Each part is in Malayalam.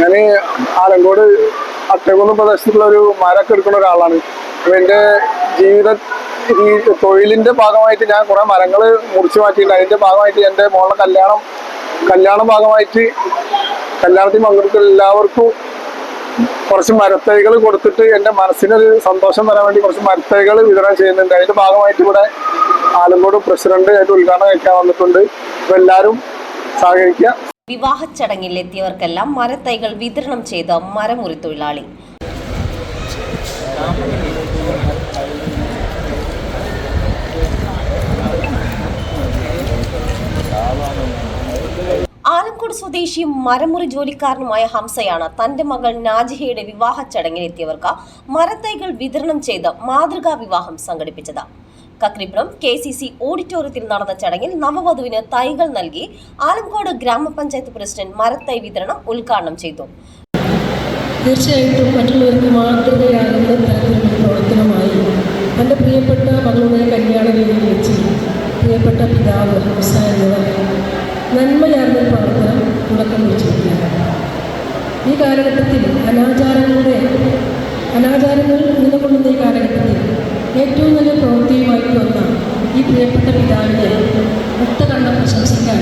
ഞാൻ ആലങ്കോട് അട്ടകുന്ന് പ്രദേശത്തുള്ള ഒരു മരമൊക്കെ എടുക്കുന്ന ഒരാളാണ്. എന്റെ ജീവിത തൊഴിലിന്റെ ഭാഗമായിട്ട് ഞാൻ കുറെ മരങ്ങൾ മുറിച്ചു മാറ്റിയിട്ടുണ്ട്. അതിന്റെ ഭാഗമായിട്ട് എന്റെ മോളുടെ കല്യാണം കല്യാണ ഭാഗമായിട്ട് കല്യാണത്തിൽ പങ്കെടുക്കുന്ന എല്ലാവർക്കും കുറച്ച് മരത്തൈകൾ കൊടുത്തിട്ട് എന്റെ മനസ്സിനൊരു സന്തോഷം തരാൻ വേണ്ടി കുറച്ച് മരത്തൈകൾ വിതരണം ചെയ്യുന്നുണ്ട്. അതിന്റെ ഭാഗമായിട്ട് ഇവിടെ ആലങ്കോട് പ്രസിഡന്റ് ആയിട്ട് ഉദ്ഘാടനം കഴിക്കാൻ വന്നിട്ടുണ്ട്. അപ്പൊ എല്ലാവരും സഹകരിക്കുക. വിവാഹ ചടങ്ങിൽ എത്തിയവർക്കെല്ലാം മരത്തൈകൾ വിതരണം ചെയ്ത മരമുറി തൊഴിലാളി ആലംകോട് സ്വദേശിയും മരമുറി ജോലിക്കാരനുമായ ഹംസയാണ് തന്റെ മകൾ നാജിഹയുടെ വിവാഹ ചടങ്ങിൽ എത്തിയവർക്ക് മരത്തൈകൾ വിതരണം ചെയ്ത് മാതൃകാ വിവാഹം സംഘടിപ്പിച്ചത്. കക്രിപ്പുറം കെ സി സി ഓഡിറ്റോറിയത്തിൽ നടന്ന ചടങ്ങിൽ നവവധുവിന് തൈകൾ നൽകി ആലങ്കോട് ഗ്രാമപഞ്ചായത്ത് പ്രസിഡന്റ് മരത്തൈ വിതരണം ഉദ്ഘാടനം ചെയ്തു. തീർച്ചയായിട്ടും മറ്റുള്ളവർക്ക് മാതൃകയാകുന്ന തരത്തിലുള്ള പ്രവർത്തനമായി എന്റെ പ്രിയപ്പെട്ട മകളുടെ കല്യാണ രീതിയിൽ വെച്ച് പ്രിയപ്പെട്ട പിതാവ് എന്നിവർ നന്മയാർന്ന പ്രവർത്തനം തുടക്കം കുറിച്ചിരിക്കുകയാണ്. ഈ കാലഘട്ടത്തിൽ അനാചാരങ്ങളുടെ അനാചാരങ്ങൾ പ്രിയപ്പെട്ട പിതാവിനെ ഒത്തകണ്ണം പ്രശംസിക്കാൻ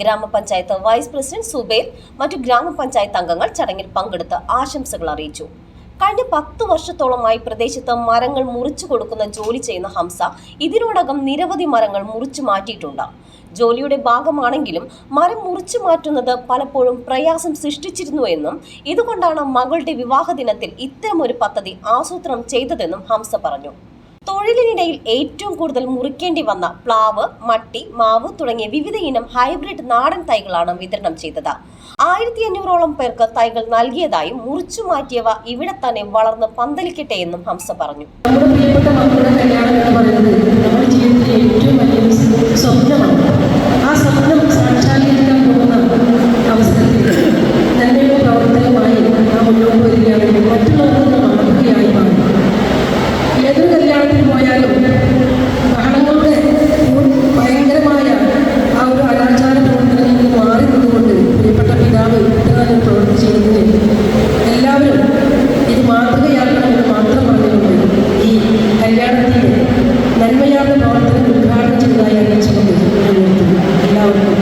ഗ്രാമപഞ്ചായത്ത് വൈസ് പ്രസിഡന്റ് സുബേർ മറ്റു ഗ്രാമപഞ്ചായത്ത് അംഗങ്ങൾ ചടങ്ങിൽ പങ്കെടുത്ത് ആശംസകൾ അറിയിച്ചു. കഴിഞ്ഞ പത്ത് വർഷത്തോളമായി പ്രദേശത്ത് മരങ്ങൾ മുറിച്ചു കൊടുക്കുന്ന ജോലി ചെയ്യുന്ന ഹംസ ഇതിനോടകം നിരവധി മരങ്ങൾ മുറിച്ചു മാറ്റിയിട്ടുണ്ട്. ജോലിയുടെ ഭാഗമാണെങ്കിലും മരം മുറിച്ചു മാറ്റുന്നത് പലപ്പോഴും പ്രയാസം സൃഷ്ടിച്ചിരുന്നുവെന്നും ഇതുകൊണ്ടാണ് മകളുടെ വിവാഹ ദിനത്തിൽ ഇത്തരമൊരു പദ്ധതി ആസൂത്രണം ചെയ്തതെന്നും ഹംസ പറഞ്ഞു. തൊഴിലിനിടയിൽ ഏറ്റവും കൂടുതൽ മുറിക്കേണ്ടി വന്ന പ്ലാവ് മട്ടി മാവ് തുടങ്ങിയ വിവിധ ഇനം ഹൈബ്രിഡ് നാടൻ തൈകളാണ് വിതരണം ചെയ്തത്. ആയിരത്തി അഞ്ഞൂറോളം പേർക്ക് തൈകൾ നൽകിയതായും മുറിച്ചു മാറ്റിയവ ഇവിടെ തന്നെ വളർന്ന് പന്തലിക്കട്ടെ എന്നും ഹംസ പറഞ്ഞു. ഏറ്റവും ഏതൊരു കല്യാണത്തിൽ പോയാലും ബഹളങ്ങളുടെ ഭയങ്കരമായ ആ ഒരു അനാചാര പ്രവർത്തനങ്ങളിൽ നിന്ന് മാറി നിന്നുകൊണ്ട് പ്രിയപ്പെട്ട പിതാവ് എല്ലാവരും ഇത് മാതൃകയാക്കണമെന്ന് മാത്രം പറഞ്ഞുകൊണ്ട് ഈ കല്യാണത്തിന് നന്മയാർന്ന പ്രവർത്തനം ഉദ്ഘാടനം എല്ലാവർക്കും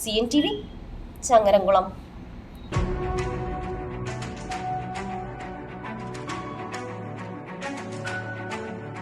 സി എൻ ടി ചങ്ങരംകുളം.